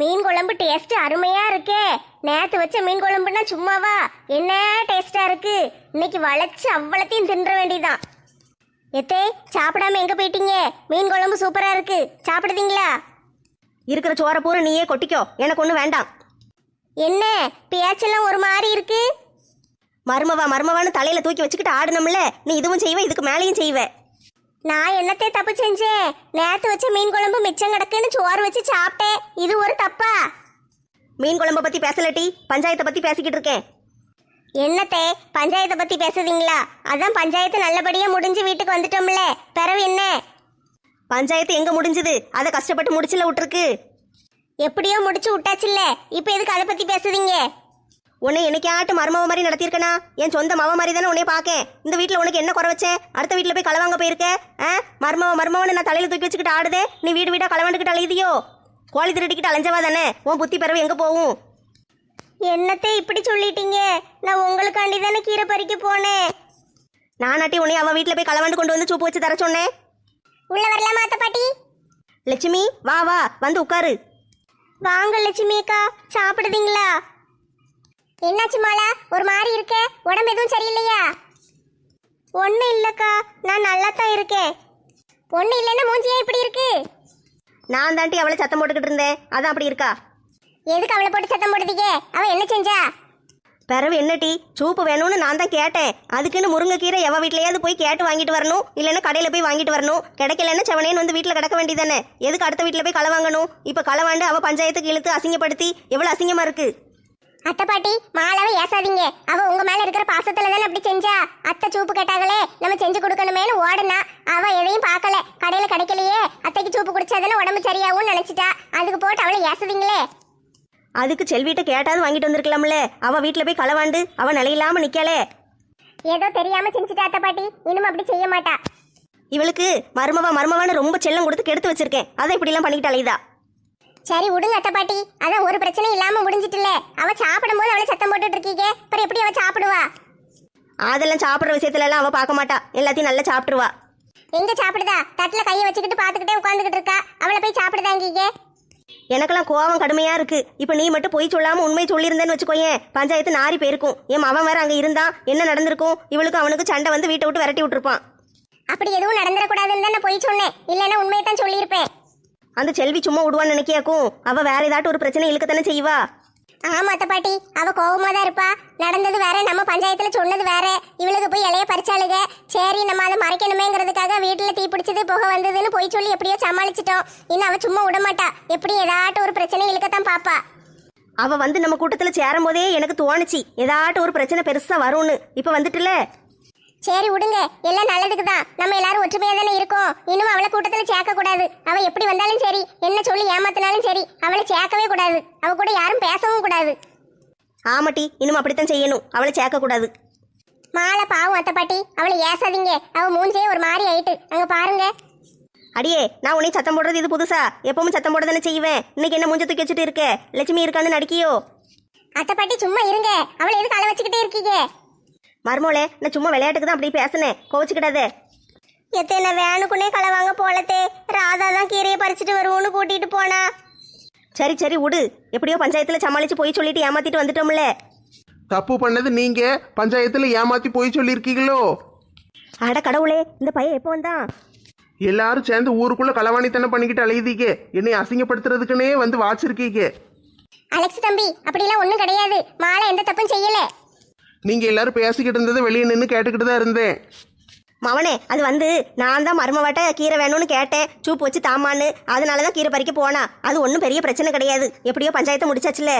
மீன் குழம்பு டேஸ்ட் அருமையா இருக்கே. நேத்து வச்ச மீன் குழம்புனா சும்மாவா? என்ன டேஸ்டா இருக்கு? இன்னைக்கு வளைச்சு அவ்வளத்தையும் தின்ற வேண்டியதான் எத்தே சாப்பிடாம எங்க போயிட்டீங்க? மீன் குழம்பு சூப்பரா இருக்கு. சாப்பிடுதீங்களா? இருக்கிற சோற பூரா நீயே கொட்டிக்கோ. எனக்கு ஒன்றும் வேண்டாம். என்ன? பேச்செல்லாம் ஒரு மாதிரி இருக்கு? மருமவா மருமவான்னு தலையில தூக்கி வச்சுக்கிட்டு ஆடணும்ல நீ இதுவும் செய்வ இதுக்கு மேலேயும் செய்வ. நான் என்னத்தை தப்பு செஞ்சேன் நேத்து வச்ச மீன் குழம்பு மிச்சம் கிடக்குன்னு சோறு வச்சு சாப்பிட்டேன். இது ஒரு தப்பா? மீன் குழம்ப பத்தி பேசலட்டி பஞ்சாயத்தை பத்தி பேசிக்கிட்டு இருக்கேன். என்னத்தே? பஞ்சாயத்தை பத்தி பேசுதீங்களா அதான் பஞ்சாயத்து நல்லபடியா முடிஞ்சு வீட்டுக்கு வந்துட்டோம்ல. பிறவு என்ன? பஞ்சாயத்து எங்க முடிஞ்சது? அதை கஷ்டப்பட்டு முடிச்சுல விட்டுருக்கு. எப்படியோ முடிச்சு விட்டாச்சுல்ல. இப்போ எதுக்கு அதை பத்தி பேசுதீங்க உன்னை என்னைக்காட்டு மருமவ மாதிரி நடத்தியிருக்கனா? என் சொந்த மவ மாதிரி தானே உன்னை பார்க்கேன். இந்த வீட்டில் உனக்கு என்ன குறை வச்சேன்? அடுத்த வீட்டில் போய் களவாங்க போயிருக்க? ஆ? மருமவ மருமவன்னு நான் தலையில தூக்கி வச்சுக்கிட்டு ஆடுதே? நீ வீடு வீடா களவாண்டுக்கிட்டு அலையுதியோ? கோழி திருடிக்கிட்டு அலைஞ்சவா தானே? உன் புத்தி பிறவு எங்க போகும்? என்னத்தை இப்படி சொல்லிட்டீங்க? நான் உங்களுக்காண்டி தானே கீரை பறிக்க போனேன். நானாட்டி உன்னை அவ வீட்டில் போய் களவாண்டு கொண்டு வந்து சூப்பு வச்சு தர சொன்னேன். உள்ள வரலாமா அத்தை பாட்டி? லட்சுமி வா வா வந்து உட்காரு. வாங்க லட்சுமி அக்கா சாப்பிடுதீங்களா? என்னாச்சு மாலா? ஒரு மாதிரி இருக்க? உடம்பு எதுவும் சரியில்லையா? ஒன்றும் இல்லைக்கா. நான் நல்லா தான் இருக்கேன். ஒன்றும் இல்லைன்னா மூஞ்சியே இப்படி இருக்கு. நான் தாண்டி அவளை சத்தம் போட்டுக்கிட்டு இருந்தேன். அதான் அப்படி இருக்கா? எதுக்கு அவளை போட்டு சத்தம் போடுதீங்க அவ என்ன செஞ்சா? பிறவு என்னட்டி சூப்பு வேணும்னு நான் தான் கேட்டேன். அதுக்குன்னு முருங்கைக்கீரை எவ வீட்லயாவது போய் கேட்டு வாங்கிட்டு வரணும்? இல்லைன்னா கடையில் போய் வாங்கிட்டு வரணும். கிடைக்கலன்னா செவனேன்னு வந்து வீட்டில் கிடக்க வேண்டியதானே எதுக்கு அடுத்த வீட்டில் போய் களை வாங்கணும்? இப்போ களை வாண்டு அவ பஞ்சாயத்துக்கு இழுத்து அசிங்கப்படுத்தி எவ்வளோ அசிங்கமா இருக்கு? அத்தை பாட்டி மாலாவை ஏசாதீங்க. அவ உங்க மேல இருக்கிற பாசத்துல தானே அப்படி செஞ்சா? அத்தை சூப்பு கேட்டாங்களே நம்ம செஞ்சு கொடுக்கணுமேனு ஓடுனா. அவ எதையும் பார்க்கல. கடையில கிடைக்கலையே. அத்தைக்கு சூப்பு குடிச்சாதானே உடம்பு சரியாகும்னு நினைச்சிட்டா. அதுக்கு போட்டு அவளை ஏசுதீங்களே. அதுக்கு செல்விட்ட கேட்டாவது வாங்கிட்டு வந்திருக்கலாம்ல. அவ வீட்டில் போய் களை வாண்டு அவ நிலையில்லாம நிக்கலே. ஏதோ தெரியாம செஞ்சுட்டா அத்தை பாட்டி. இனிமே அப்படி செய்ய மாட்டா. இவளுக்கு மருமவா மருமவான்னு ரொம்ப செல்லம் கொடுத்து கெடுத்து வச்சிருக்கேன். அதை இப்படிலாம் பண்ணிக்கிட்டு அலையுதா சரி விடுங்க அத்தை பாட்டி. அதான் ஒரு பிரச்சனையும் இல்லாம முடிஞ்சிட்டுல அவ சாப்பிடும்போது அவளை சத்தம் போட்டுட்டு இருக்கீங்க. அப்புறம் எப்படி அவ சாப்பிடுவா? அதெல்லாம் சாப்பிட்ற விஷயத்துல எல்லாம் அவ பார்க்க மாட்டா. எல்லாத்தையும் நல்லா சாப்பிட்டுருவா. எங்க சாப்பிடுதா? தட்டுல கையை வச்சுக்கிட்டு பாத்துக்கிட்டே உட்காந்துக்கிட்டு இருக்கா? அவளை போய் சாப்பிடுதாங்கீங்க எனக்கெல்லாம் கோவம் கடுமையா இருக்கு. இப்ப நீ மட்டும் பொய் சொல்லாம உண்மை சொல்லியிருந்தேன்னு வச்சுக்கோயேன். பஞ்சாயத்து நாரி போயிருக்கும். என் அவன் வேற அங்க இருந்தான் என்ன நடந்திருக்கும்? இவளுக்கும் அவனுக்கு சண்டை வந்து வீட்டை விட்டு விரட்டி விட்டுருப்பான். அப்படி எதுவும் நடந்துடக்கூடாதுன்னு தான் நான் போய் சொன்னேன். இல்லைன்னா உண்மையை தான் சொல்லியிருப்பேன். அந்த செல்வி சும்மா விடுவான்னு நினைக்கியாக்கும்? அவ வேற ஏதாட்டும் ஒரு பிரச்சனை இழுக்கத்தானே செய்வா? ஆமா அத்தை பாட்டி. அவ கோவமா தான் இருப்பா. நடந்தது வேற நம்ம பஞ்சாயத்துல சொன்னது வேற. இவளுக்கு போய் இலைய பறிச்சாளுக. சரி நம்ம அதை மறைக்கணுமேங்கிறதுக்காக வீட்டுல தீ பிடிச்சது புகை வந்ததுன்னு போய் சொல்லி எப்படியோ சமாளிச்சிட்டோம். இன்னும் அவ சும்மா விட மாட்டா. எப்படி ஏதாட்டும் ஒரு பிரச்சனை இழுக்கத்தான் பாப்பா. அவ வந்து நம்ம கூட்டத்துல சேரும் போதே எனக்கு தோணுச்சு. ஏதாட்டும் ஒரு பிரச்சனை பெருசா வரும்னு. இப்ப வந்துட்டுல? சரி விடுங்க. எல்லாம் நல்லதுக்கு தான். நம்ம எல்லாரும் ஒற்றுமையா தானே இருக்கோம். இன்னும் அவளை கூட்டத்துல சேர்க்க கூடாது. அவ எப்படி வந்தாலும் சரி. என்ன சொல்லி ஏமாத்தினாலும் சரி. அவளை சேர்க்கவே கூடாது. அவ கூட யாரும் பேசவும் கூடாது. ஆமாட்டி இன்னும் அப்படித்தான் செய்யணும். அவளை சேர்க்க கூடாது. மாலை பாவம் அத்தை பாட்டி. அவளை ஏசாதீங்க. அவ மூஞ்சே ஒரு மாதிரி ஆயிட்டு. அங்க பாருங்க. அடியே நான் உன்னை சத்தம் போடுறது இது புதுசா? எப்பவும் சத்தம் போட தானே செய்வேன். இன்னைக்கு என்ன மூஞ்ச தூக்கி வச்சுட்டு இருக்க? லட்சுமி இருக்கான்னு நடிக்கியோ? அத்தை பாட்டி சும்மா இருங்க. அவளை எதுக்கு அள வச்சுக்கிட்டே இருக்கீங்க? மருமோளே நான் சும்மா விளையாட்டுக்கு தான் அப்படி பேசினேன். கோவிச்சுக்கிடாதே. எத்தனை வேனுக்குனே களை வாங்க போலத்தே. ராதா தான் கீரையை பறிச்சுட்டு வருவோன்னு கூட்டிட்டு போனா. சரி சரி விடு. எப்படியோ பஞ்சாயத்துல சமாளிச்சு போய் சொல்லிட்டு ஏமாத்திட்டு வந்துட்டோம்ல. தப்பு பண்ணது நீங்க. பஞ்சாயத்துல ஏமாத்தி போய் சொல்லியிருக்கீங்களோ? அட கடவுளே இந்த பையன் எப்போ வந்தான்? எல்லாரும் சேர்ந்து ஊருக்குள்ள களவாணித்தனம் பண்ணிக்கிட்டு அலையுதீங்க. என்னை அசிங்கப்படுத்துறதுக்குன்னே வந்து வாச்சிருக்கீங்க. அலெக்ஸ் தம்பி அப்படிலாம் ஒண்ணும் கிடையாது. மாலை எந்த தப்பும் செய்யல. நீங்க எல்லாரும் பேசிக்கிட்டு இருந்ததை வெளியே நின்று கேட்டுக்கிட்டு தான் இருந்தேன். மவனே அது வந்து நான் தான் மருமவாட்ட கீரை வேணும்னு கேட்டேன். சூப்பு வச்சு தாமான்னு அதனால தான் கீரை பறிக்க போனா. அது ஒன்றும் பெரிய பிரச்சனை கிடையாது. எப்படியோ பஞ்சாயத்தை முடிச்சாச்சுல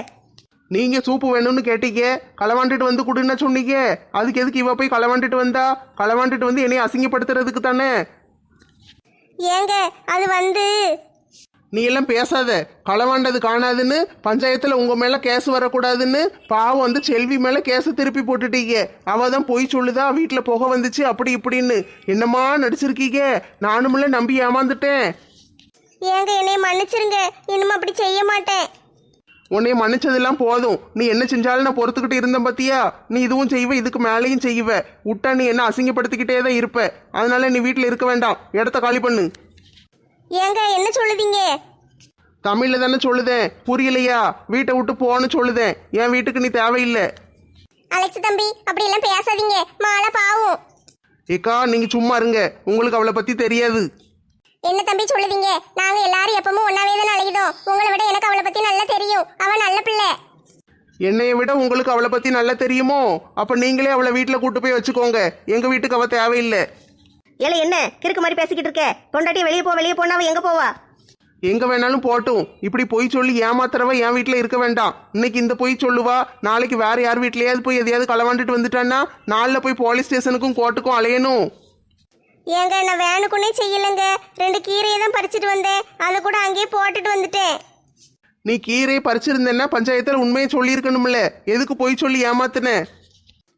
நீங்க சூப்பு வேணும்னு கேட்டீங்க. களவாண்டுட்டு வந்து கொடுன்னு சொன்னீங்க. அதுக்கு எதுக்கு இவ போய் களவாண்டுட்டு வந்தா? களவாண்டுட்டு வந்து என்னை அசிங்கப்படுத்துறதுக்கு தானே? ஏங்க அது வந்து நீ எல்லாம் பேசாத. களவாண்டது காணாதுன்னு பஞ்சாயத்துல உங்க மேல கேஸ் வரக்கூடாதுன்னு பாவம் வந்து செல்வி மேல கேஸ் திருப்பி போட்டுட்டீங்க. அவ தான் போய் சொல்லுதா? வீட்டுல புகை வந்துச்சு அப்படி இப்படின்னு. என்னமா நடிச்சிருக்கீங்க? நானும்ல நம்பி ஏமாந்துட்டேன். ஏங்க என்னை மன்னிச்சிருங்க. இனிமே அப்படி செய்ய மாட்டேன். உன்னை மன்னிச்சதெல்லாம் போதும். நீ என்ன செஞ்சாலும் நான் பொறுத்துக்கிட்டு இருந்தேன் பாத்தியா? நீ இதுவும் செய்வ இதுக்கு மேலேயும் செய்வ. விட்டா நீ என்ன அசிங்கப்படுத்திக்கிட்டே தான் இருப்ப. அதனால நீ வீட்டில் இருக்க வேண்டாம். இடத்த காலி பண்ணு. ஏங்க என்ன சொல்லுதீங்க? தமிழ்ல தானே சொல்லுதேன். புரியலையா? வீட்டை விட்டு போன்னு சொல்லுதேன். என் வீட்டுக்கு நீ தேவையில்லை. அலெக்ஸ் தம்பி அப்படி எல்லாம் பேசாதீங்க. மாலை பாவும். ஏக்கா நீங்க சும்மா இருங்க. உங்களுக்கு அவளை பத்தி தெரியாது. என்ன தம்பி சொல்லுதீங்க? நாங்க எல்லாரும் எப்பவும் ஒன்னாவே தான் அழைதோம் உங்களை விட எனக்கு அவளை பத்தி நல்லா தெரியும். அவ நல்ல பிள்ளை. என்னைய விட உங்களுக்கு அவளை பத்தி நல்லா தெரியுமோ? அப்ப நீங்களே அவளை வீட்டுல கூட்டு போய் வச்சுக்கோங்க. எங்க வீட்டுக்கு அவ தேவையில்லை. ஏல என்ன? கிறுக்கு மாதிரி பேசிக்கிட்டு இருக்க. பொண்டாட்டி வெளியே போ வெளியே போனா அவ எங்க போவா? எங்க வேணாலும் போட்டும். இப்படி பொய் சொல்லி ஏமாத்துறவ என் வீட்டுல இருக்க வேண்டாம். இன்னைக்கு இந்த பொய் சொல்லுவா நாளைக்கு வேற யார் வீட்லயாவது போய் எதையாவது களவாண்டுட்டு வந்துட்டான்னா நாளில் போய் போலீஸ் ஸ்டேஷனுக்கும் கோர்ட்டுக்கும் அலையணும். ஏங்க நான் வேணுக்குன்னே செய்யலைங்க. ரெண்டு கீரையை தான் பறிச்சுட்டு வந்தேன். அதை கூட அங்கேயே போட்டுட்டு வந்துட்டேன். நீ கீரையை பறிச்சிருந்தேன்னா பஞ்சாயத்தில் உண்மையை சொல்லியிருக்கணும்ல. எதுக்கு பொய் சொல்லி ஏமாத்துன?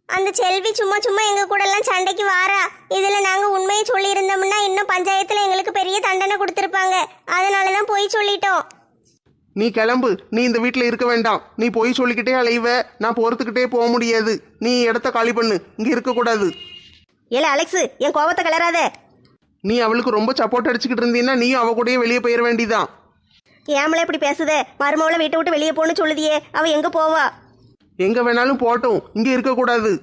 அந்த செல்வி சும்மா சும்மா எங்க கூட எல்லாம் சண்டைக்கு வாரா. இதுல நாங்க உண்மையை சொல்லி இருந்தோம்னா இன்னும் பஞ்சாயத்துல எங்களுக்கு பெரிய தண்டனை கொடுத்துருப்பாங்க. அதனாலதான் போய் சொல்லிட்டோம். நீ கிளம்பு. நீ இந்த வீட்டில் இருக்க வேண்டாம். நீ பொய் சொல்லிக்கிட்டே அலைவ. நான் பொறுத்துக்கிட்டே போக முடியாது. நீ இடத்த காலி பண்ணு. இங்கே இருக்கக்கூடாது ஏல அலெக்ஸ் என் கோவத்தை கிளறாத நீ அவளுக்கு ரொம்ப சப்போர்ட் அடிச்சுக்கிட்டு இருந்தீன்னா நீயும் அவ கூடயே வெளியே போயிட வேண்டியதான் ஏமலே இப்படி பேசுதே? மருமவளை வீட்டை விட்டு வெளியே போன்னு சொல்லுதியே. அவ எங்க போவா? எங்க வேணாலும் போட்டும் இங்கே இருக்கக்கூடாது.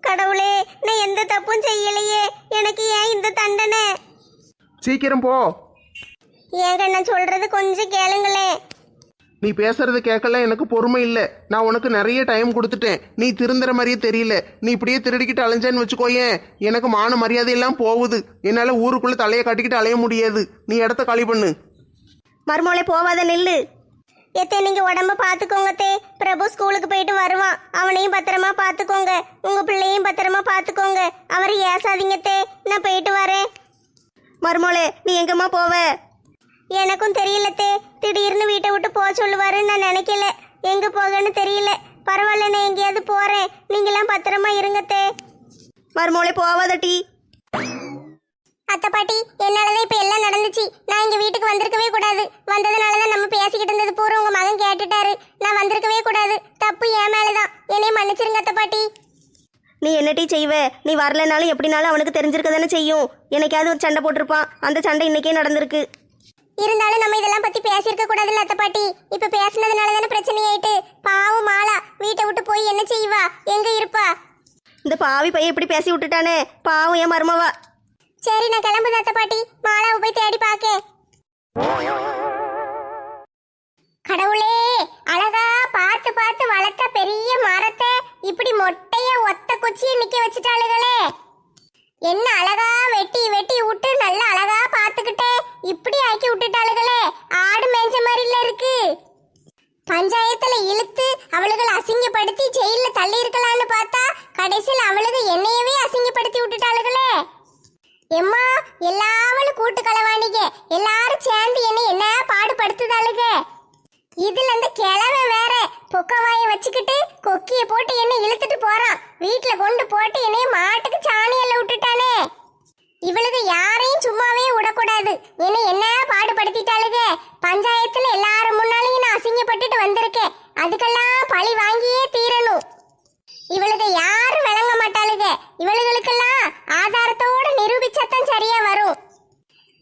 கடவுளே நான் எந்த தப்பும் செய்யலையே. எனக்கு ஏன் இந்த தண்டனை? சீக்கிரம் போ. ஏங்க நான் சொல்றது கொஞ்சம் கேளுங்களேன் நீ பேசுறது கேட்கல எனக்கு பொறுமை இல்லை. நான் உனக்கு நிறைய டைம் கொடுத்துட்டேன். நீ திருந்துற மாதிரியே தெரியல. நீ இப்படியே திருடிக்கிட்டு அலைஞ்சேன்னு வச்சுக்கோயேன். எனக்கு மான மரியாதை எல்லாம் போகுது. என்னால் ஊருக்குள்ள தலையை காட்டிக்கிட்டு அலைய முடியாது. நீ இடத்த காலி பண்ணு. மருமவளை போவாத நெல்லு. எத்தே நீங்க உடம்ப பாத்துக்கோங்க தே. பிரபு ஸ்கூலுக்கு போயிட்டு வருவான். அவனையும் பத்திரமா பாத்துக்கோங்க. உங்க பிள்ளையும் பத்திரமா பாத்துக்கோங்க. அவரை ஏசாதீங்க தே. நான் போயிட்டு வரேன். மருமவளே நீ எங்கம்மா போவ? எனக்கும் தெரியல தே. திடீர்னு வீட்டை விட்டு போக சொல்லுவாருன்னு நான் நினைக்கல. எங்க போகன்னு தெரியல. பரவாயில்ல நான் எங்கேயாவது போறேன். நீங்களாம் பத்திரமா இருங்க தே. மருமவளை போவாத டீ. அத்தை பாட்டி என்னாலதான் இப்ப எல்லாம் நடந்துச்சு. நான் இங்க வீட்டுக்கு வந்திருக்கவே கூடாது. வந்ததுனாலதான் நம்ம பேசிக்கிட்டு இருந்தது பூரா உங்க மகன் கேட்டுட்டாரு. நான் வந்திருக்கவே கூடாது. தப்பு என் மேலதான். என்னைய மன்னிச்சிருங்க அத்தை பாட்டி. நீ என்ன டீ செய்வ? நீ வரலனாலும் எப்படினாலும் அவனுக்கு தெரிஞ்சிருக்க தானே செய்யும். என்னைக்காவது ஒரு சண்டை போட்டிருப்பான். அந்த சண்டை இன்னைக்கே நடந்திருக்கு. இருந்தாலும் நம்ம இதெல்லாம் பத்தி பேசியிருக்க கூடாதுல்ல அத்தை பாட்டி. இப்ப பேசினதுனால தானே பிரச்சனை ஆயிட்டு பாவம் மாலா வீட்டை விட்டு போய் என்ன செய்வா? எங்க இருப்பா? இந்த பாவி பையன் இப்படி பேசி விட்டுட்டானே. பாவம் என் மருமவா. சரி நான் கிளம்பு அத்தை பாட்டி. மாலாவை போய் தேடி பார்க்க கடவுளே அழகா பார்த்து பார்த்து வளர்த்த பெரிய மரத்தை இப்படி மொட்டைய ஒத்த குச்சியை நிக்க வச்சுட்டாளுகளே. என்ன அழகா வெட்டி வெட்டி விட்டு நல்ல அழகா பார்த்துக்கிட்டே இப்படி ஆக்கி விட்டுட்டாளுகளே. ஆடு மேய்ஞ்ச மாதிரில இருக்கு. பஞ்சாயத்துல இழுத்து அவளுகளை அசிங்கப்படுத்தி ஜெயில தள்ளி இருக்கலாம்னு பார்த்தா கடைசியில் அவளுக்கு என்னையவே அசிங்கப்படுத்தி விட்டுட்டாளுகளே. எம்மா எல்லாவளும் கூட்டு களவாணிக எல்லாரும் சேர்ந்து என்ன என்ன பாடுபடுத்துதாளுக? இதுல இந்த கிழமை வேற. பொக்கவாய வச்சுக்கிட்டு கொக்கிய போட்டு என்ன இழுத்துட்டு போறான். வீட்டுல கொண்டு போட்டு என்னைய மாட்டுக்கு சாணியல்ல விட்டுட்டானே. இவளுக்கு யாரையும் சும்மாவே விடக்கூடாது. என்ன என்ன பாடுபடுத்திட்டாளுக? பஞ்சாயத்துல எல்லாரும் முன்னாலையும் நான் அசிங்கப்பட்டுட்டு வந்திருக்கேன். அதுக்கெல்லாம் பழி வாங்கியே தீரணும். இவளுக்கு யாரும் விளங்க மாட்டாளுங்க இவளுகளுக்கெல்லாம் ஆதாரத்தோட நிரூபிச்சத்தான் சரியா வரும்.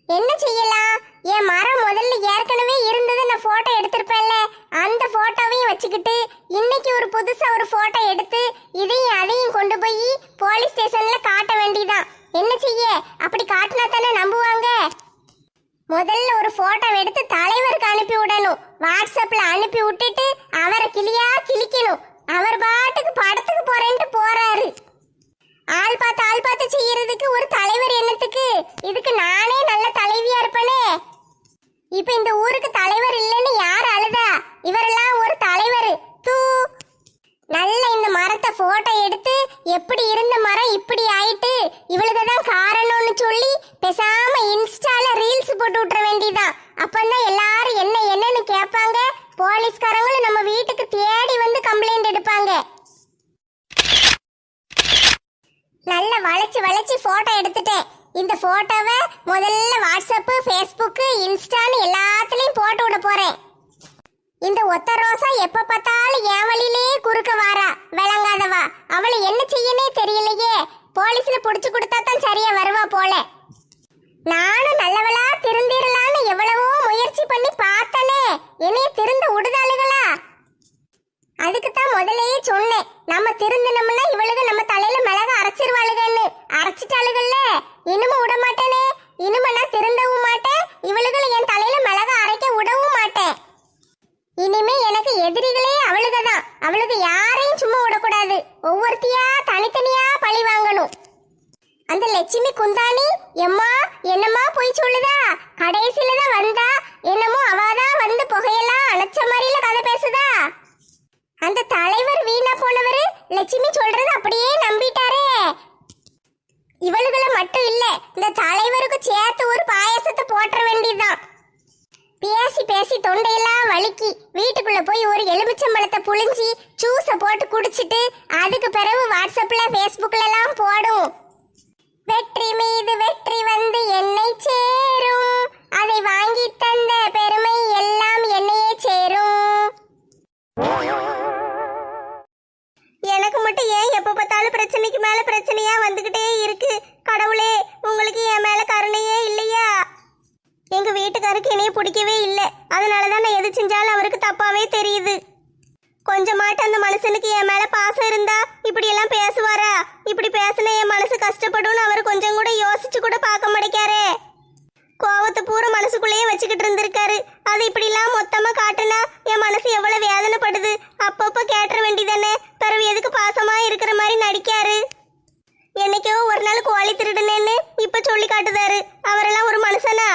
என்ன செய்யலாம்? என் மரம் முதல்ல ஏற்கனவே இருந்தது நான் போட்டோ எடுத்திருப்பேன்ல. அந்த போட்டோவையும் வச்சுக்கிட்டு இன்னைக்கு ஒரு புதுசா ஒரு போட்டோ எடுத்து இதையும் அதையும் கொண்டு போய் போலீஸ் ஸ்டேஷன்ல காட்ட வேண்டிதான். என்ன செய்ய? அப்படி காட்டினா தானே நம்புவாங்க? முதல்ல ஒரு போட்டோ எடுத்து தலைவருக்கு அனுப்பி விடணும். வாட்ஸ்அப்ல அனுப்பி விட்டுட்டு அவரை கிளியா கிழிக்கணும். அவர் பாட்டுக்கு படத்துக்கு போறேன்ட்டு போறாரு. ஆள் பார்த்து ஆள் பார்த்து செய்யறதுக்கு ஒரு தலைவர் என்னத்துக்கு? இதுக்கு நானே நல்ல தலைவியா இருப்பனே. இப்ப இந்த ஊருக்கு தலைவர் இல்லைன்னு யார் அழுதா? இவரெல்லாம் ஒரு தலைவர். தூ. நல்ல இந்த மரத்தை போட்டோ எடுத்து எப்படி இருந்த மரம் இப்படி ஆயிட்டு இவளுக்கு தான் காரணம்னு சொல்லி பேசாம இன்ஸ்டால ரீல்ஸ் போட்டு விட்டுற வேண்டியதான் அப்பந்தான் எல்லாரும் என்ன என்னன்னு கேட்பாங்க? போலீஸ்காரங்களும் நம்ம வீட்டுக்கு தேடி கம்ப்ளைண்ட் எடுப்பாங்க. நல்ல வளைச்சு வளைச்சு போட்டோ எடுத்துட்டேன். இந்த போட்டோவை முதல்ல வாட்ஸ்அப் ஃபேஸ்புக் இன்ஸ்டான்னு எல்லாத்துலயும் போட்டு விட போறேன். இந்த ஒத்த ரோசா எப்ப பார்த்தாலும் என் வழியிலே குறுக்க வாரா விளங்காதவா. அவளை என்ன செய்யனே தெரியலையே. போலீஸ்ல புடிச்சு கொடுத்தா தான் சரியா வருவா போல. நானும் நல்லவளா திருந்திரலான்னு எவ்வளவோ முயற்சி பண்ணி பார்த்தனே. என்னைய திருந்த விடுதாளுகளா? அதுக்கு தான் முதல்லயே சொன்னேன். நம்ம திருந்தனம்னா இவளுக நம்ம தலையில மிளக அரைச்சிருவாளுகன்னு. அரைச்சிட்டாளுகள்ல இனிமே விட மாட்டேனே. இனிமே நான் திருந்தவும் மாட்டேன். இவளுகளை என் தலையில மிளக அரைக்க விடவும் மாட்டேன். இனிமே எனக்கு எதிரிகளே அவளுக தான் அவளுக்கு யாரையும் சும்மா விடக்கூடாது. ஒவ்வொருத்தியா தனித்தனியா பழி வாங்கணும். அந்த லட்சுமி குந்தாணி எம்மா என்னம்மா போய் சொல்லுதா? கடைசியில தான் வந்தா. என்னமோ அவாதான் வந்து புகையெல்லாம் அணைச்ச மாதிரில கதை பேசுதா? அந்த தலைவர் வீணா போனவர் லட்சுமி சொல்றது அப்படியே நம்பிட்டாரே. இவளுகளை மட்டும் இல்ல இந்த தலைவருக்கு சேர்த்து ஒரு பாயாசத்தை போட்டுற வேண்டியதுதான். பேசி பேசி தொண்டையெல்லாம் வழுக்கி வீட்டுக்குள்ள போய் ஒரு எலுமிச்சம்பழத்தை புழிஞ்சி ஜூஸை போட்டு குடிச்சிட்டு அதுக்கு பிறகு வாட்ஸ்அப்ல ஃபேஸ்புக்ல எல்லாம் போடும். வெற்றி மீது வெற்றி வந்து என்னை சேரும். அதை வாங்கி தந்த பெருமை எல்லாம் என்னையே சேரும். எனக்கு மட்டும் ஏன் எப்போ பார்த்தாலும் பிரச்சனைக்கு மேல பிரச்சனையா வந்துகிட்டே இருக்கு? கடவுளே உங்களுக்கு என் மேல கருணையே இல்லையா? எங்க வீட்டுக்காருக்கு என்னைய பிடிக்கவே இல்லை. அதனாலதான் நான் எது செஞ்சாலும் அவருக்கு தப்பாவே தெரியுது. கொஞ்சமாட்டு அந்த மனுஷனுக்கு என் மேல பாசம் இருந்தா இப்படி எல்லாம் பேசுவாரா? இப்படி பேசினா என் மனசு கஷ்டப்படும்னு அவர் கொஞ்சம் கூட யோசிச்சு கூட பார்க்க மாட்டேக்காரே கோவத்தை பூரா மனசுக்குள்ளேயே வச்சுக்கிட்டு இருந்திருக்காரு. அது இப்படி எல்லாம் மொத்தமா காட்டுனா என் மனசு எவ்வளவு வேதனைப்படுது. அப்பப்போ கேட்டுற வேண்டிதானே பிறகு எதுக்கு பாசமா இருக்கிற மாதிரி நடிக்காரு? என்னைக்கோ ஒரு நாள் கோழி திருடுனேன்னு இப்ப சொல்லி காட்டுதாரு. அவரெல்லாம் ஒரு மனுஷனா?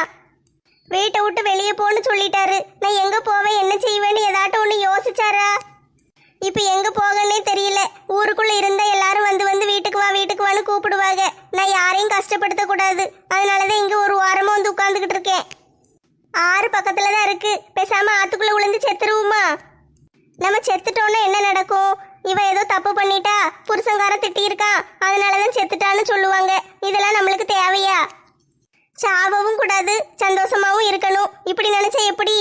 வீட்டை விட்டு வெளியே போன்னு சொல்லிட்டாரு. நான் எங்க போவேன்? என்ன செய்வேன்னு ஏதாட்டும் ஒன்று யோசிச்சாரா? இப்போ எங்க போகன்னே தெரியல. ஊருக்குள்ள இருந்தால் எல்லாரும் வந்து வந்து வீட்டுக்கு வா வீட்டுக்கு வான்னு கூப்பிடுவாங்க. நான் யாரையும் கஷ்டப்படுத்த கூடாது. அதனாலதான் இங்க ஒரு வாரமா வந்து உட்கார்ந்துகிட்டு இருக்கேன். ஆறு பக்கத்தில் தான் இருக்கு. பேசாம ஆத்துக்குள்ள விழுந்து செத்துருவோமா? நம்ம செத்துட்டோம்னா என்ன நடக்கும்? இவ ஏதோ தப்பு பண்ணிட்டா புருஷங்கார திட்டி இருக்கான் அதனாலதான் செத்துட்டான்னு சொல்லுவாங்க. இதெல்லாம் நம்மளுக்கு தேவையா? சாவவும் கூடாது சந்தோஷமாவும் இருக்கணும். இப்படி நினைச்சா எப்படி?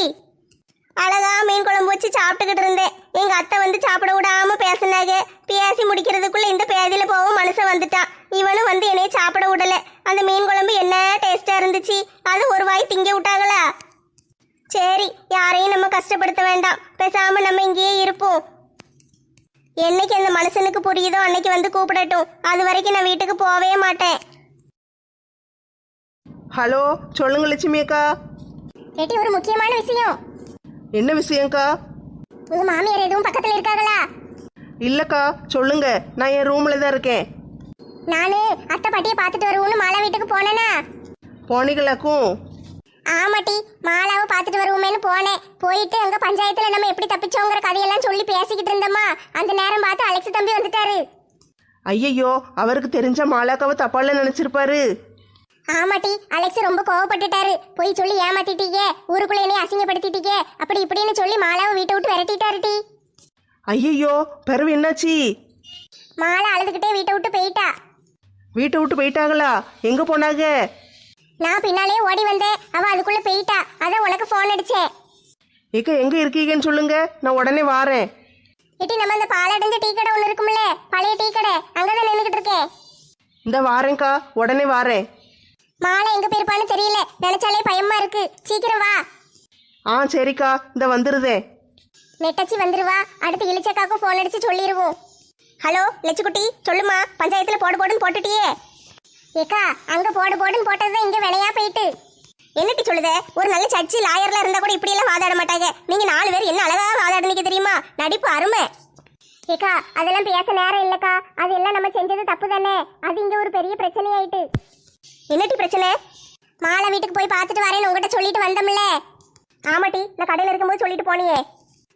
அழகா மீன் குழம்பு வச்சு சாப்பிட்டுக்கிட்டு இருந்தேன் எங்க அத்தை வந்து சாப்பிட விடாம பேசினாங்க. பேசி முடிக்கிறதுக்குள்ள இந்த பேதியில போகவும் மனுஷன் வந்துட்டான். இவனும் வந்து என்னைய சாப்பிட விடல. அந்த மீன் குழம்பு என்ன டேஸ்டா இருந்துச்சு? அது ஒரு வாய் திங்க விட்டாங்களா? சரி யாரையும் நம்ம கஷ்டப்படுத்த வேண்டாம். பேசாம நம்ம இங்கேயே இருப்போம். என்னைக்கு அந்த மனுஷனுக்கு புரியுதோ அன்னைக்கு வந்து கூப்பிடட்டும். அது வரைக்கும் நான் வீட்டுக்கு போவே மாட்டேன். ஹலோ சொல்லுங்க லட்சுமி அக்கா. கேட்டி ஒரு முக்கியமான விஷயம். என்ன விஷயம்க்கா உங்க மாமியார் எதுவும் பக்கத்துல இருக்காங்களா? இல்லக்கா சொல்லுங்க. நான் என் ரூம்ல தான் இருக்கேன். நானு அத்தை பாட்டியை பார்த்துட்டு வருவோம்னு மாலா வீட்டுக்கு போனேனா? போனீங்களாக்கும்? ஆமாட்டி மாலாவை பார்த்துட்டு வருவோமேனு போனேன். போயிட்டு அங்க பஞ்சாயத்துல நம்ம எப்படி தப்பிச்சோங்கிற கதையெல்லாம் சொல்லி பேசிக்கிட்டு இருந்தோமா? அந்த நேரம் பார்த்து அலெக்ஸ் தம்பி வந்துட்டாரு. ஐயையோ அவருக்கு தெரிஞ்ச மாலாக்காவை தப்பால நினைச்சிருப்பாரு. ஆமாட்டி அலெக்ஸ் ரொம்ப கோவப்பட்டுட்டாரு. போய் சொல்லி ஏமாத்திட்டீங்க. ஊருக்குள்ள என்னைய அசிங்கப்படுத்திட்டீங்க. அப்படி இப்படின்னு சொல்லி மாலாவை வீட்டை விட்டு விரட்டிட்டாரு டி ஐயையோ பிறவு என்னாச்சு? மாலா அழுதுகிட்டே வீட்டை விட்டு போயிட்டா. வீட்டை விட்டு போயிட்டாங்களா? எங்க போனாங்க? நான் பின்னாலே ஓடி வந்தேன். அவ அதுக்குள்ள போயிட்டா. அதான் உனக்கு ஃபோன் அடிச்சேன். ஏக்கா எங்க இருக்கீங்கன்னு சொல்லுங்க. நான் உடனே வாரேன். இட்டி நம்ம அந்த பாலடைஞ்ச டீ கடை ஒன்று இருக்கும்ல. பழைய டீ கடை. அங்கதான் நின்றுகிட்டு இருக்கேன். இந்த வாரேன்க்கா. உடனே வாரேன். மாலை எங்க போயிருப்பான்னு தெரியல. நினைச்சாலே பயமா இருக்கு. சீக்கிரம் வா. ஆ சரிக்கா. இந்த வந்துருதேன் நெட்டச்சி வந்துருவா. அடுத்து இளிச்சக்காக்கும் ஃபோன் அடிச்சு சொல்லிடுவோம் ஹலோ லட்சுக்குட்டி சொல்லுமா. பஞ்சாயத்துல போடு போடுன்னு போட்டுட்டியே. ஏக்கா அங்க போடு போடுன்னு போட்டதுதான் இங்க வினையா போயிட்டு. என்னட்டி சொல்லுதே? ஒரு நல்ல சர்ச்சி லாயர்ல இருந்தா கூட இப்படி எல்லாம் வாதாட மாட்டாங்க. நீங்க நாலு பேர் என்ன அழகா வாதாடுனீங்க தெரியுமா? நடிப்பு அருமை. ஏக்கா அதெல்லாம் பேச நேரம் இல்லக்கா. அது எல்லாம் நம்ம செஞ்சது தப்பு தானே அது இங்க ஒரு பெரிய பிரச்சனையாயிட்டு. என்னட்டி பிரச்சனை? மாலை வீட்டுக்கு போய் பார்த்துட்டு வரேன்னு உங்ககிட்ட சொல்லிட்டு வந்தோம்ல. ஆமாட்டி நான் கடையில் இருக்கும்போது சொல்லிட்டு போனியே.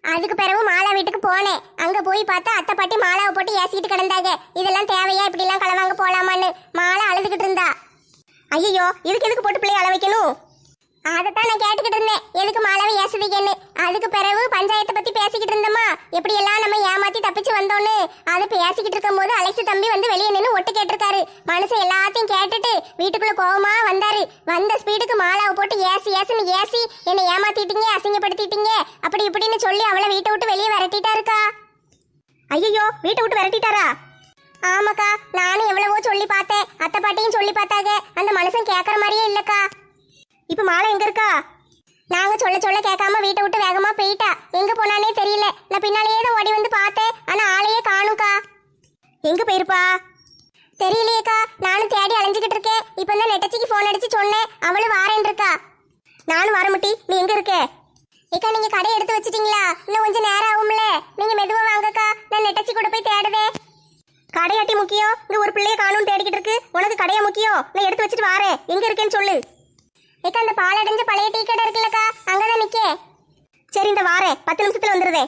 அதுக்கு பிறகு மாலா வீட்டுக்கு போனேன். அங்க போய் பார்த்தா அத்தை பாட்டி மாலாவை போட்டு ஏசிக்கிட்டு கிடந்தாங்க. இதெல்லாம் தேவையா? இப்படிலாம் எல்லாம் களவாங்க போலாமான்னு. மாலா அழுதுகிட்டு இருந்தா. ஐயோ இதுக்கு எதுக்கு போட்டு பிள்ளைய அள வைக்கணும் அதைத்தான் நான் கேட்டுக்கிட்டு இருந்தேன். எதுக்கு மாலவை ஏசுதீங்கன்னு அதுக்கு பிறகு பஞ்சாயத்தை பத்தி பேசிக்கிட்டு இருந்தோமா? எப்படி எல்லாம் நம்ம ஏமாத்தி தப்பிச்சு வந்தோன்னு? அதை பேசிக்கிட்டு இருக்கும்போது அலெக்ஸ் தம்பி வந்து வெளியே நின்று ஒட்டு கேட்டிருக்காரு. மனுஷன் எல்லாத்தையும் கேட்டுட்டு வீட்டுக்குள்ள கோவமா வந்தாரு. வந்த ஸ்பீடுக்கு மாலாவை போட்டு ஏசி ஏசுன்னு ஏசி என்னை ஏமாத்திட்டீங்க அசிங்கப்படுத்திட்டீங்க. அப்படி இப்படின்னு சொல்லி அவளை வீட்டை விட்டு வெளியே விரட்டிட்டாருக்கா? ஐயோ வீட்டை விட்டு விரட்டிட்டாரா? ஆமாக்கா நானும் எவ்வளவோ சொல்லி பார்த்தேன். அத்தை பாட்டியும் சொல்லி பார்த்தாங்க. அந்த மனுஷன் கேட்கற மாதிரியே இல்லக்கா. இப்ப மாலை எங்க இருக்கா? நாங்க சொல்ல சொல்ல கேட்காம வீட்டை விட்டு வேகமா நான் பின்னாலேயே தான் ஓடி வந்து பார்த்தேன். ஆனா ஆளையே காணும்க்கா. எங்க போயிருப்பா? தெரியலையேக்கா. நானும் தேடி அலைஞ்சுக்கிட்டு இருக்கேன். இப்போ தான் நெட்டச்சிக்கு ஃபோன் அடிச்சு சொன்னேன். அவளும் வாரேன் இருக்கா. நானும் வரமுட்டி நீ எங்க இருக்க? ஏக்கா நீங்க கடை எடுத்து வச்சிட்டீங்களா? இன்னும் கொஞ்சம் நேரம் ஆகும்ல. நீங்க மெதுவா வாங்கக்கா. நான் நெட்டச்சி கூட போய் தேடுதே. கடையாட்டி முக்கியம். இங்க ஒரு பிள்ளைய காணும் தேடிக்கிட்டு இருக்கு. உனக்கு கடையா முக்கியம்? நான் எடுத்து வச்சுட்டு வாரேன். எங்க இருக்கேன்னு சொல்லு. ஏக்கா அந்த பாலடைஞ்ச பழைய டீ கடை இருக்குல்லக்கா. அங்கதான் நிக்கே. சரி இந்த வாரேன் பத்து நிமிஷத்துல வந்துருதே.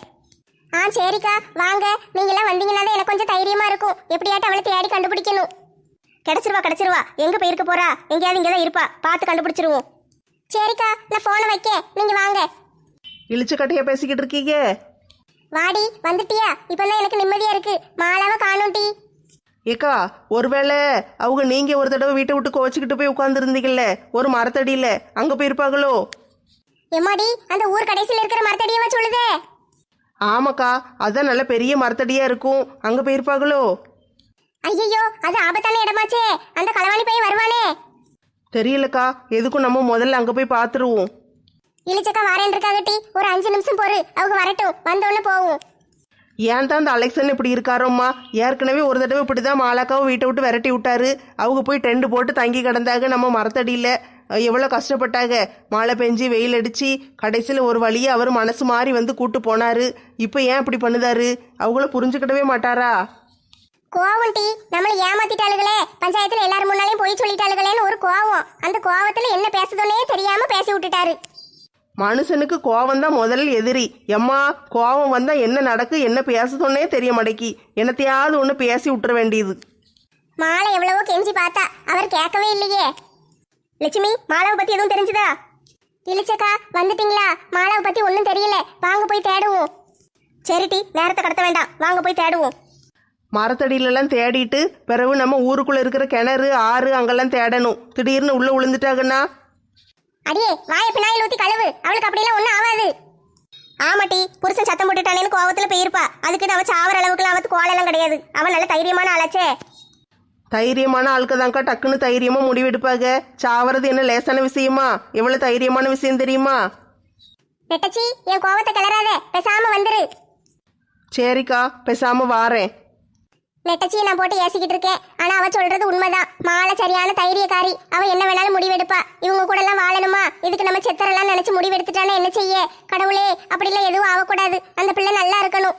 ஆ சரிக்கா. வாங்க. நீங்க எல்லாம் வந்தீங்கன்னா தான் எனக்கு கொஞ்சம் தைரியமா இருக்கும். எப்படியாட்டும் அவளை தேடி கண்டுபிடிக்கணும். கிடைச்சிருவா கிடைச்சிருவா. எங்க போயிருக்க போறா? எங்கேயாவது இங்கதான் இருப்பா. பார்த்து கண்டுபிடிச்சிருவோம். சரிக்கா நான் போனை வைக்க நீங்க வாங்க. இழிச்சு கட்டையா பேசிக்கிட்டு இருக்கீங்க? வாடி வந்துட்டியா? இப்பதான் எனக்கு நிம்மதியா இருக்கு. மாலாவை காணும் டீ. ஏக்கா ஒருவேளை அவங்க நீங்க ஒரு தடவை வீட்டை விட்டு கோச்சிக்கிட்டு போய் உட்காந்துருந்தீங்கல்ல ஒரு மரத்தடியில அங்க போயிருப்பாங்களோ? எம்மாடி அந்த ஊர் கடைசியில் இருக்கிற மரத்தடியவா சொல்லுதே? ஆமாக்கா அதான் நல்ல பெரிய மரத்தடியா இருக்கும். அங்க போயிருப்பாங்களோ? ஐயோ அது ஆபத்தான இடமாச்சே. அந்த களவாணி போய் வருவானே. தெரியலக்கா எதுக்கும் நம்ம முதல்ல அங்க போய் பார்த்துருவோம் இழிச்சக்கா வரேன் இருக்காக டீ. ஒரு அஞ்சு நிமிஷம் பொறு அவங்க வரட்டும். வந்தோடனே போவோம். ஏன் தான் அந்த அலெக்சன் இப்படி இருக்காரோம்மா? ஏற்கனவே ஒரு தடவை இப்படி தான் மாலாக்காவை வீட்டை விட்டு விரட்டி விட்டாரு. அவங்க போய் ட்ரெண்டு போட்டு தங்கி கிடந்தாங்க. நம்ம மரத்தடியில். எவ்வளோ கஷ்டப்பட்டாங்க. மழை பெஞ்சு வெயில் அடித்து கடைசியில் ஒரு வழியாக அவர் மனசு மாறி வந்து கூட்டு போனார். இப்போ ஏன் இப்படி பண்ணுதாரு? அவங்கள புரிஞ்சுக்கிடவே மாட்டாரா? கோவம் டி நம்மளை ஏமாத்திட்டாளுகளே. பஞ்சாயத்துல எல்லாரும் முன்னாலையும் போய் சொல்லிட்டாளுகளேன்னு ஒரு கோவம். அந்த கோவத்துல என்ன பேசுதோன்னே தெரியாம பேசி விட்டுட்டாரு. மனுஷனுக்கு கோவம் தான் முதல் எதிரி. எம்மா கோவம் வந்தால் என்ன நடக்கு என்ன பேசுதோன்னே தெரிய மாட்டேக்கி. என்னத்தையாவது ஒன்று பேசி விட்டுற வேண்டியது. மாலை எவ்வளவோ கெஞ்சி பார்த்தா அவர் கேட்கவே இல்லையே. லட்சுமி மாலாவை பத்தி எதுவும் தெரிஞ்சுதா? இழிச்சக்கா வந்துட்டீங்களா? மாலாவை பத்தி ஒன்றும் தெரியல. வாங்க போய் தேடுவோம். சரிட்டி நேரத்தை கடத்த வேண்டாம். வாங்க போய் தேடுவோம். மரத்தடியிலலாம் தேடிட்டு பிறகு நம்ம ஊருக்குள்ள இருக்கிற கிணறு ஆறு அங்கெல்லாம் தேடணும். திடீர்னு உள்ள விழுந்துட்டாங்கன்னா அடியே வாய பின்னாயில் ஊத்தி கழுவு. அவளுக்கு அப்படியெல்லாம் ஒன்றும் ஆகாது ஆமாட்டி புருஷன் சத்தம் போட்டுட்டானேன்னு கோவத்துல போயிருப்பா. அதுக்கு அவ சாவர அளவுக்குலாம் அவத்து கோலெல்லாம் கிடையாது. அவன் நல்ல தைரியமான ஆளாச்சே. தைரியமான ஆளுக்கு தான்க்கா டக்குன்னு தைரியமா முடிவெடுப்பாங்க. சாவறது என்ன லேசான விஷயமா? எவ்வளவு தைரியமான விஷயம் தெரியுமா? நெட்டச்சி என் கோவத்தை கிளறாத. பேசாம வந்துரு. சரிக்கா பேசாம வாரேன். நெட்டச்சியை நான் போட்டு ஏசிக்கிட்டு இருக்கேன் ஆனா அவ சொல்றது உண்மைதான். மாலை சரியான தைரியக்காரி. அவ என்ன வேணாலும் முடிவெடுப்பா. இவங்க கூட எல்லாம் வாழணுமா? இதுக்கு நம்ம செத்தரெல்லாம் நினைச்சு முடிவெடுத்துட்டானா என்ன செய்ய? கடவுளே அப்படிலாம் எதுவும் ஆகக்கூடாது. அந்த பிள்ளை நல்லா இருக்கணும்.